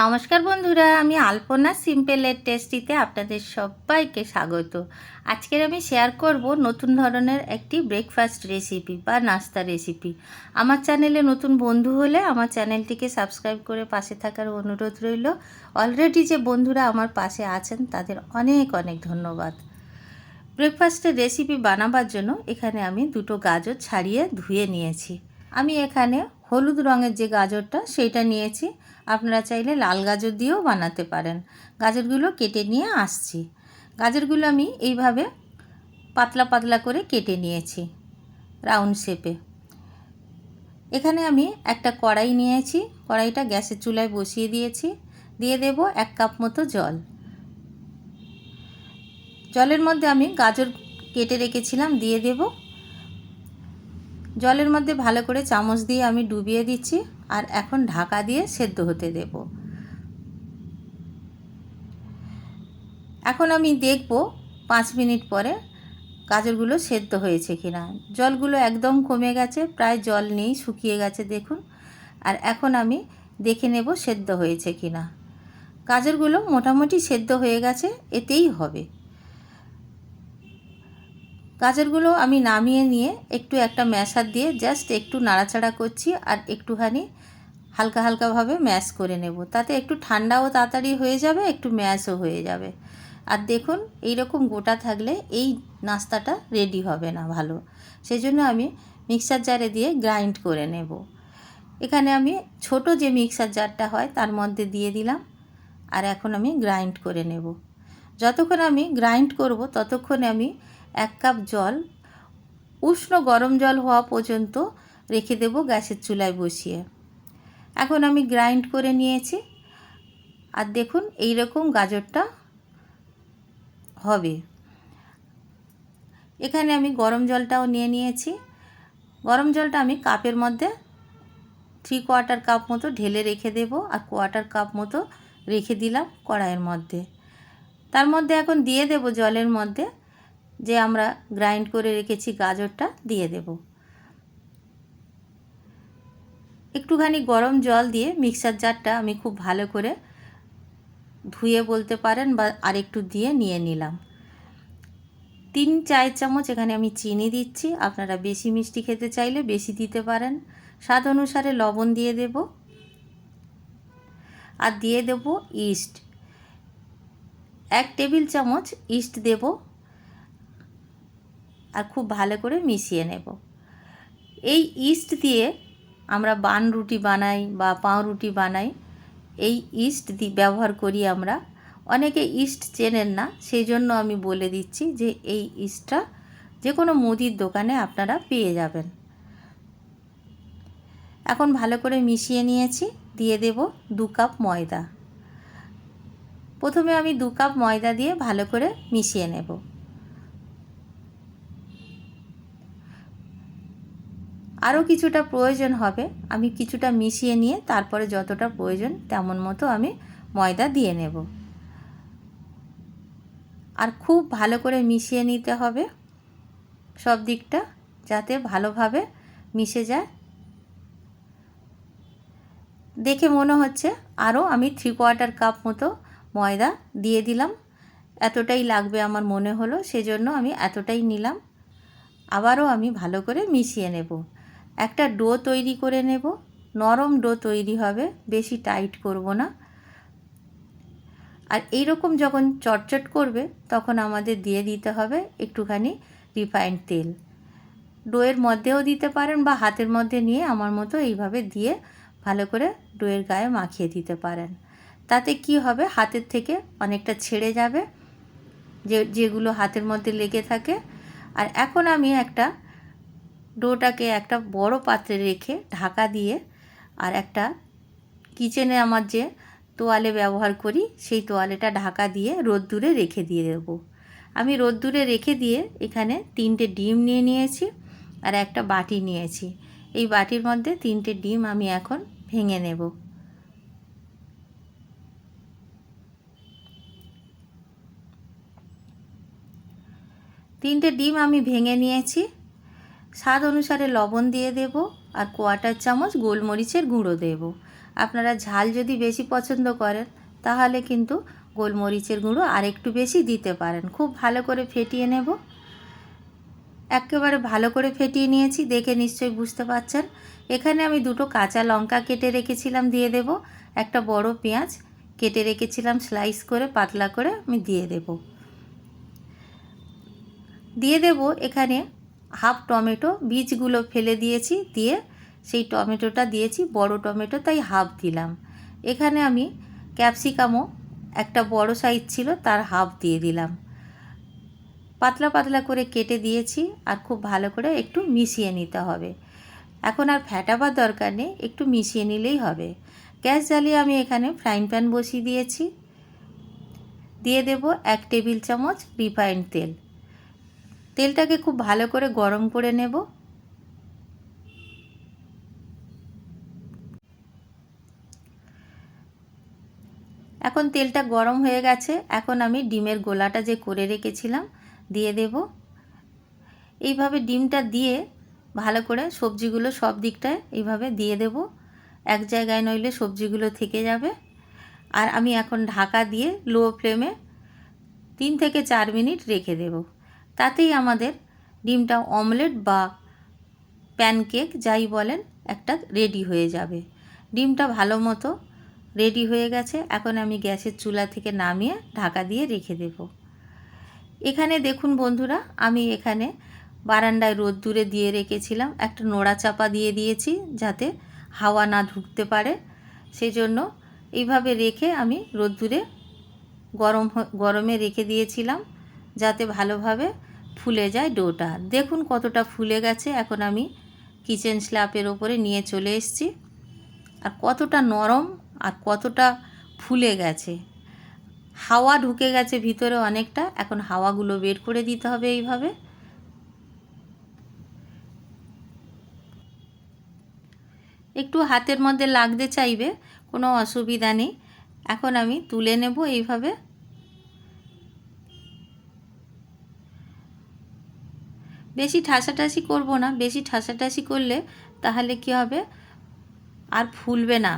নমস্কার বন্ধুরা, আমি আলপনা সিম্পলের টেস্টিতে আপনাদের সবাইকে স্বাগত। আজকের আমি শেয়ার করব নতুন ধরনের একটি ব্রেকফাস্ট রেসিপি বা নাস্তা রেসিপি আমার চ্যানেলে নতুন বন্ধু হলে আমার চ্যানেলটিকে সাবস্ক্রাইব করে পাশে থাকার অনুরোধ রইল। অলরেডি যে বন্ধুরা আমার পাশে আছেন, তাদের অনেক অনেক ধন্যবাদ। ব্রেকফাস্টের রেসিপি বানাবার জন্য এখানে আমি দুটো গাজর ছাড়িয়ে ধুয়ে নিয়েছি। আমি এখানে হলুদ রঙের যে গাজরটা, সেইটা নিয়েছি। আপনারা চাইলে লাল গাজর দিয়েও বানাতে পারেন। গাজরগুলো কেটে নিয়ে আসছি। গাজরগুলো আমি এইভাবে পাতলা পাতলা করে কেটে নিয়েছি, রাউন্ড শেপে। এখানে আমি একটা কড়াই নিয়েছি। কড়াইটা গ্যাসের চুলায় বসিয়ে দিয়েছি। দিয়ে দেব এক কাপ মতো জল। জলের মধ্যে আমি গাজর কেটে রেখেছিলাম, দিয়ে দেব জলের মধ্যে ভালো করে চামচ দিয়ে আমি ডুবিয়ে দিচ্ছি আর এখন ঢাকা দিয়ে সেদ্ধ হতে দেব। এখন আমি দেখব পাঁচ মিনিট পরে গাজরগুলো সেদ্ধ হয়েছে কিনা। জলগুলো একদম কমে গেছে, প্রায় জল নেই শুকিয়ে গেছে দেখুন। আর এখন আমি দেখে নেব সেদ্ধ হয়েছে কিনা। গাজরগুলো মোটামুটি সেদ্ধ হয়ে গেছে, এতেই হবে। গাজরগুলো আমি নামিয়ে নিয়ে একটু একটা ম্যাশার দিয়ে জাস্ট একটু নাড়াচাড়া করছি আর একটুখানি হালকা হালকাভাবে ম্যাশ করে নেব। তাতে একটু ঠান্ডাও তাড়াতাড়ি হয়ে যাবে, একটু ম্যাশও হয়ে যাবে। আর দেখুন এই রকম গোটা থাকলে এই নাস্তাটা রেডি হবে না ভালো। সেই জন্য আমি মিক্সার জারে দিয়ে গ্রাইন্ড করে নেব। এখানে আমি ছোট যে মিক্সার জারটা হয় তার মধ্যে দিয়ে দিলাম আর এখন আমি গ্রাইন্ড করে নেব। যতক্ষণ আমি গ্রাইন্ড করব, ততক্ষণে আমি এক কাপ জল, উষ্ণ গরম জল হওয়া পর্যন্ত রেখে দেব গ্যাসের চুলায় বসিয়ে। এখন আমি গ্রাইন্ড করে নিয়েছি। আর দেখুন এই রকম গাজরটা হবে। এখানে আমি গরম জলটাও নিয়ে নিয়েছি। গরম জলটা আমি কাপের মধ্যে থ্রি কোয়ার্টার কাপ মতো ঢেলে রেখে দেব আর কোয়ার্টার কাপ মতো রেখে দিলাম কড়াইয়ের মধ্যে। তার মধ্যে এখন দিয়ে দেব জলের মধ্যে যে আমরা গ্রাইন্ড করে রেখেছি গাজরটা দিয়ে দেব। একটুখানি গরম জল দিয়ে মিক্সার জারটা আমি খুব ভালো করে ধুয়ে বলতে পারেন বা আরেকটু দিয়ে নিয়ে নিলাম। তিন চায়ের চামচ এখানে আমি চিনি দিচ্ছি, আপনারা বেশি মিষ্টি খেতে চাইলে বেশি দিতে পারেন। স্বাদ অনুসারে লবণ দিয়ে দেব। আর দিয়ে দেব ইস্ট। এক টেবিল চামচ ইস্ট দেব। আর খুব ভালো করে মিশিয়ে নেব। এই ইস্ট দিয়ে আমরা বান রুটি বানাই বা পাউরুটি বানাই, এই ইস্ট দি, ব্যবহার করি আমরা। অনেকে ইস্ট চেনেন না সেই জন্য আমি বলে দিচ্ছি যে এই ইস্টটা যে কোনো মুদির দোকানে আপনারা পেয়ে যাবেন। এখন ভালো করে মিশিয়ে নিয়েছি, দিয়ে দেব দু কাপ ময়দা। প্রথমে আমি দু কাপ ময়দা দিয়ে ভালো করে মিশিয়ে নেব। আরও কিছুটা প্রয়োজন হবে। আমি কিছুটা মিশিয়ে নিয়ে তারপরে যতটা প্রয়োজন তেমন মতো আমি ময়দা দিয়ে নেব। আর খুব ভালো করে মিশিয়ে নিতে হবে সব দিকটা যাতে ভালোভাবে মিশে যায়। দেখে মনে হচ্ছে আরও আমি থ্রি কোয়ার্টার কাপ মতো ময়দা দিয়ে দিলাম। এতটাই লাগবে আমার মনে হলো, সেজন্য আমি এতটাই নিলাম। আবারও আমি ভালো করে মিশিয়ে নেব। একটা ডো তৈরি করে নেব। নরম ডো তৈরি হবে, বেশি টাইট করব না। আর এই রকম যখন চটচট করবে, তখন আমাদের দিয়ে দিতে হবে একটুখানি রিফাইন্ড তেল। ডোয়ের মধ্যেও দিতে পারেন বা হাতের মধ্যে নিয়ে আমার মতো এইভাবে দিয়ে ভালো করে ডোয়ের গায়ে মাখিয়ে দিতে পারেন। তাতে কি হবে, হাতের থেকে অনেকটা ছেড়ে যাবে, যে, যেগুলো হাতের মধ্যে লেগে থাকে। আর এখন আমি একটা ডোটাকে একটা বড় পাত্রে রেখে ঢাকা দিয়ে আর একটা কিচেনে আমার যে তোয়ালে ব্যবহার করি, সেই তোয়ালেটা ঢাকা দিয়ে রোদ্দুরে রেখে দিয়ে দেবো। আমি রোদ্দুরে রেখে দিয়ে এখানে তিনটে ডিম নিয়ে নিয়েছি আর একটা বাটি নিয়েছি। এই বাটির মধ্যে তিনটে ডিম আমি এখন ভেঙে নেব। তিনটে ডিম আমি ভেঙে নিয়েছি। স্বাদ অনুসারে লবণ দিয়ে দেব আর কোয়াটার চামচ গোলমরিচের গুঁড়ো দেব। আপনারা ঝাল যদি বেশি পছন্দ করেন, তাহলে কিন্তু গোলমরিচের গুঁড়ো আর একটু বেশি দিতে পারেন। খুব ভালো করে ফেটিয়ে নেব। একেবারে ভালো করে ফেটিয়ে নিয়েছি, দেখে নিশ্চয়ই বুঝতে পারছেন এখানে আমি দুটো কাঁচা লঙ্কা কেটে রেখেছিলাম, দিয়ে দেব। একটা বড় পেঁয়াজ কেটে রেখেছিলাম, স্লাইস করে, পাতলা করে আমি দিয়ে দেব। দিয়ে দেব এখানে হাফ টমেটো বীজগুলো ফেলে দিয়েছি, দিয়ে সেই টমেটোটা দিয়েছি, বড় টমেটো তাই হাফ দিলাম। এখানে আমি ক্যাপসিকামও একটা বড় সাইজ ছিল, তার হাফ দিয়ে দিলাম। পাতলা পাতলা করে কেটে দিয়েছি আর খুব ভালো করে একটু মিশিয়ে নিতে হবে। এখন আর ফ্যাটাবার দরকার নেই, একটু মিশিয়ে নিলেই হবে। গ্যাস জ্বালিয়ে আমি এখানে ফ্রাইং প্যান বসিয়ে দিয়েছি। দিয়ে দেব এক টেবিল চামচ রিফাইন্ড তেল। তেলটাকে খুব ভালো করে গরম করে নেব। এখন তেলটা গরম হয়ে গেছে। এখন আমি ডিমের গোলাটা যে করে রেখেছিলাম, দিয়ে দেব। এইভাবে ডিমটা দিয়ে ভালো করে সবজিগুলো সব দিকটায় এইভাবে দিয়ে দেব। এক জায়গায় নইলে সবজিগুলো থেকে যাবে। আর আমি এখন ঢাকা দিয়ে লো ফ্লেমে তিন থেকে চার মিনিট রেখে দেব। তাতেই আমাদের ডিমটা অমলেট বা প্যানকেক যাই বলেন, একটা রেডি হয়ে যাবে। ডিমটা ভালো মতো রেডি হয়ে গেছে। এখন আমি গ্যাসের চুলা থেকে নামিয়ে ঢাকা দিয়ে রেখে দেব। এখানে দেখুন বন্ধুরা, আমি এখানে বারান্দায় রোদ্দুরে দিয়ে রেখেছিলাম। একটা নোড়া চাপা দিয়ে দিয়েছি যাতে হাওয়া না ঢুকতে পারে। সেই জন্য এইভাবে রেখে আমি রোদ্দুরে গরম গরমে রেখে দিয়েছিলাম যাতে ভালোভাবে ফুলে যায় ডোটা। দেখুন কতটা ফুলে গেছে। এখন আমি কিচেন স্ল্যাপের ওপরে নিয়ে চলে এসেছি। আর কতটা নরম আর কতটা ফুলে গেছে। হাওয়া ঢুকে গেছে ভিতরে অনেকটা। এখন হাওয়াগুলো বের করে দিতে হবে এইভাবে। একটু হাতের মধ্যে লাগতে চাইবে, কোনো অসুবিধা নেই। এখন আমি তুলে নেব এইভাবে। বেশি ঠাসাঠাসি করব না, বেশি ঠাসাঠাসি করলে তাহলে কি হবে? আর ফুলবে না।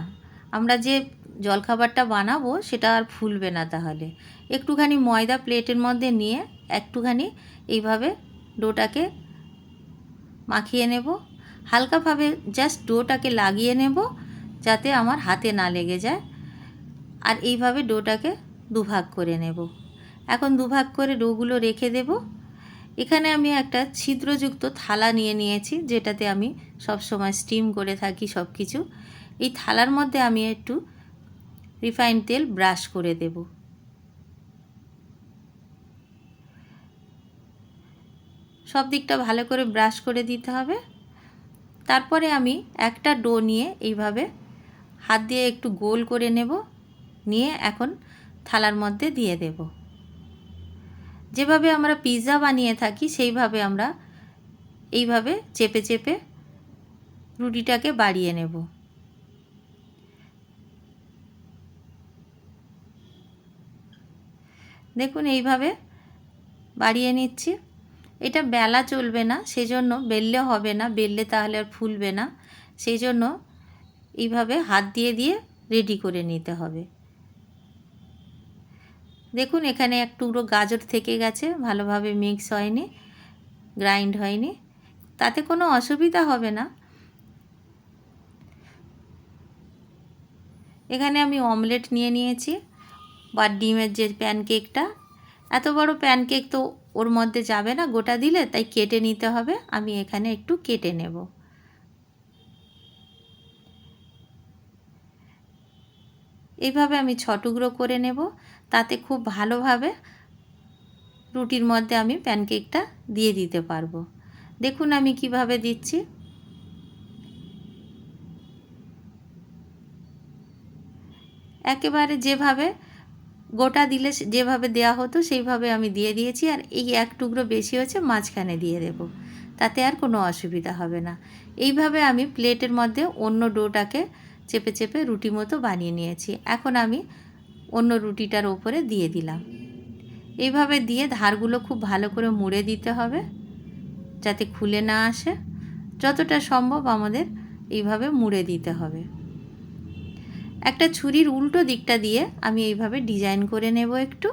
আমরা যে জলখাবারটা বানাবো সেটা আর ফুলবে না তাহলে। একটুখানি ময়দা প্লেটের মধ্যে নিয়ে একটুখানি এইভাবে ডোটাকে মাখিয়ে নেব। হালকাভাবে জাস্ট ডোটাকে লাগিয়ে নেব যাতে আমার হাতে না লেগে যায়। আর এইভাবে ডোটাকে দুভাগ করে নেব। এখন দুভাগ করে ডোগুলো রেখে দেব। এখানে আমি একটা ছিদ্রযুক্ত থালা নিয়ে নিয়েছি, যেটাতে আমি সব সময় স্টিম করে থাকি সব কিছু এই থালার মধ্যে আমি একটু রিফাইন তেল ব্রাশ করে দেব। সব দিকটা ভালো করে ব্রাশ করে দিতে হবে। তারপরে আমি একটা ডো নিয়ে এইভাবে হাত দিয়ে একটু গোল করে নেব, নিয়ে এখন থালার মধ্যে দিয়ে দেব। যেভাবে আমরা পিৎজা বানিয়ে থাকি, সেইভাবে আমরা এইভাবে চেপে চেপে রুটিটাকে বাড়িয়ে নেব। দেখুন, এইভাবে বাড়িয়ে নিচ্ছি। এটা বেলা চলবে না, সেজন্য বেললে হবে না, বেললে তাহলে আর ফুলবে না। সেই জন্য এইভাবে হাত দিয়ে দিয়ে রেডি করে নিতে হবে। দেখুন, এখানে এক টুকরো গাজর থেকে গেছে, ভালোভাবে মিক্স হয়নি গ্রাইন্ড হয়নি। তাতে কোনো অসুবিধা হবে না। এখানে আমি অমলেট নিয়ে নিয়েছি বা ডিমের যে প্যানকেকটা এত বড় প্যানকেক তো ওর মধ্যে যাবে না, গোটা দিলে, তাই কেটে নিতে হবে। আমি এখানে একটু কেটে নেব। এইভাবে আমি ছটুকরো করে নেব। তাতে খুব ভালোভাবে রুটির মধ্যে আমি প্যানকেকটা দিয়ে দিতে পারব। দেখুন আমি কীভাবে দিচ্ছি। একেবারে যেভাবে গোটা দিলে যেভাবে দেয়া হতো সেইভাবে আমি দিয়ে দিয়েছি আর এই এক টুকরো বেশি হচ্ছে মাঝখানে দিয়ে দেব। তাতে আর কোনো অসুবিধা হবে না। এইভাবে আমি প্লেটের মধ্যে অন্য ডোটাকে চেপে চেপে রুটি মতো বানিয়ে নিয়েছি। এখন আমি অন্য রুটিটার ওপরে দিয়ে দিলাম। এইভাবে দিয়ে ধারগুলো খুব ভালো করে মুড়ে দিতে হবে, যাতে খুলে না আসে। যতটা সম্ভব আমাদের এইভাবে মুড়ে দিতে হবে। একটা ছুরির উল্টো দিকটা দিয়ে আমি এইভাবে ডিজাইন করে নেব একটু।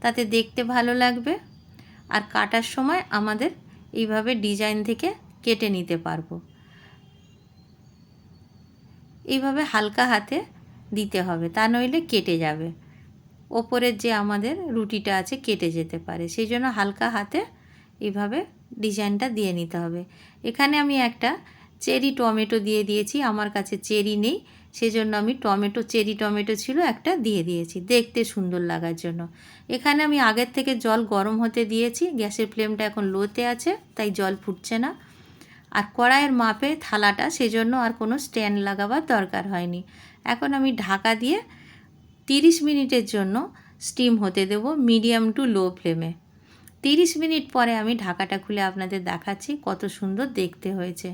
তাতে দেখতে ভালো লাগবে। আর কাটার সময় আমাদের এইভাবে ডিজাইন থেকে কেটে নিতে পারব। এইভাবে হালকা হাতে দিতে হবে, তা নইলে কেটে যাবে। ওপরের যে আমাদের রুটিটা আছে কেটে যেতে পারে, সেই জন্য হালকা হাতে এইভাবে ডিজাইনটা দিয়ে নিতে হবে। এখানে আমি একটা চেরি টমেটো দিয়ে দিয়েছি, আমার কাছে চেরি নেই। সেজন্য আমি টমেটো, চেরি টমেটো ছিল একটা দিয়ে দিয়েছি দেখতে সুন্দর লাগার জন্য। এখানে আমি আগের থেকে জল গরম হতে দিয়েছি, গ্যাসের ফ্লেমটা এখন লোতে আছে, তাই জল ফুটছে না। আর কড়াইয়ের মাপে থালাটা সেজন্য আর কোনো স্ট্যান্ড লাগাবার দরকার হয়নি। এখন আমি ঢাকা দিয়ে তিরিশ মিনিটের জন্য স্টিম হতে দেব মিডিয়াম টু লো ফ্লেমে। তিরিশ মিনিট পরে আমি ঢাকাটা খুলে আপনাদের দেখাচ্ছি কত সুন্দর দেখতে হয়েছে।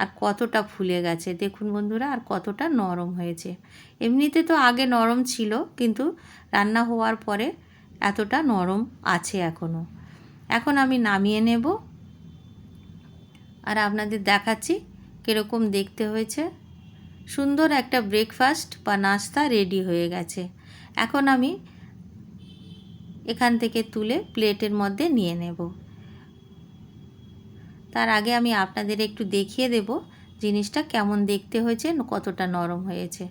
আর কতটা ফুলে গেছে। দেখুন বন্ধুরা, আর কতটা নরম হয়েছে। এমনিতে তো আগে নরম ছিল, কিন্তু রান্না হওয়ার পরে এতটা নরম আছে এখনও এখন আমি নামিয়ে নেব। আর আপনাদের দেখাচ্ছি কীরকম দেখতে হয়েছে। সুন্দর একটা ব্রেকফাস্ট বা নাস্তা রেডি হয়ে গেছে। এখন আমি এখান থেকে তুলে প্লেটের মধ্যে নিয়ে নেব। তার আগে আমি আপনাদের একটু দেখিয়ে দেব জিনিসটা কেমন দেখতে হয়েছে, কতটা নরম হয়েছে।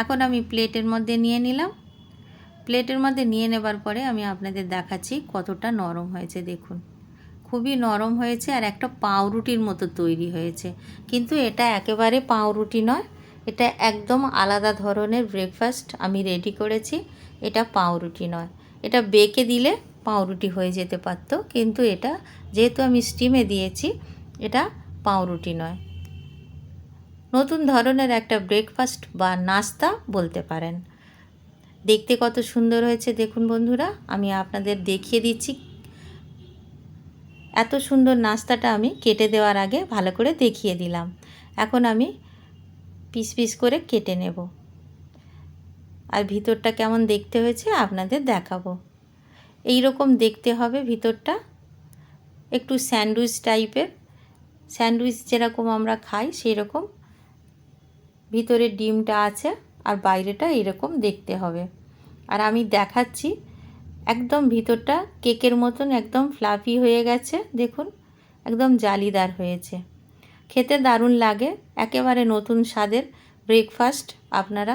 এখন আমি প্লেটের মধ্যে নিয়ে নিলাম। প্লেটের মধ্যে নিয়ে নেবার পরে আমি আপনাদের দেখাচ্ছি কতটা নরম হয়েছে, দেখুন। খুবই নরম হয়েছে আর একটা পাউরুটির মতো তৈরি হয়েছে। কিন্তু এটা একেবারে পাউরুটি নয়, এটা একদম আলাদা ধরনের ব্রেকফাস্ট আমি রেডি করেছি, এটা পাউরুটি নয়। এটা বেকে দিলে পাউরুটি হয়ে যেতে পারত। কিন্তু এটা যেহেতু আমি স্টিমে দিয়েছি, এটা পাউরুটি নয়। নতুন ধরনের একটা ব্রেকফাস্ট বা নাস্তা বলতে পারেন। দেখতে কত সুন্দর হয়েছে, দেখুন বন্ধুরা, আমি আপনাদের দেখিয়ে দিচ্ছি। এত সুন্দর নাস্তাটা আমি কেটে দেওয়ার আগে ভালো করে দেখিয়ে দিলাম। এখন আমি পিস পিস করে কেটে নেব। আর ভিতরটা কেমন দেখতে হয়েছে আপনাদের দেখাবো। এই রকম দেখতে হবে ভিতরটা। একটু স্যান্ডউইচ টাইপের। স্যান্ডউইচ যেরকম আমরা খাই সেই রকম ভিতরে ডিমটা আছে আর বাইরেটা এরকম দেখতে হবে। আর আমি দেখাচ্ছি, একদম ভিতরটা কেকের মতন একদম ফ্লাফি হয়ে গেছে, দেখুন, একদম জালিদার হয়েছে। খেতে দারুণ লাগে, একেবারে নতুন স্বাদের ব্রেকফাস্ট আপনারা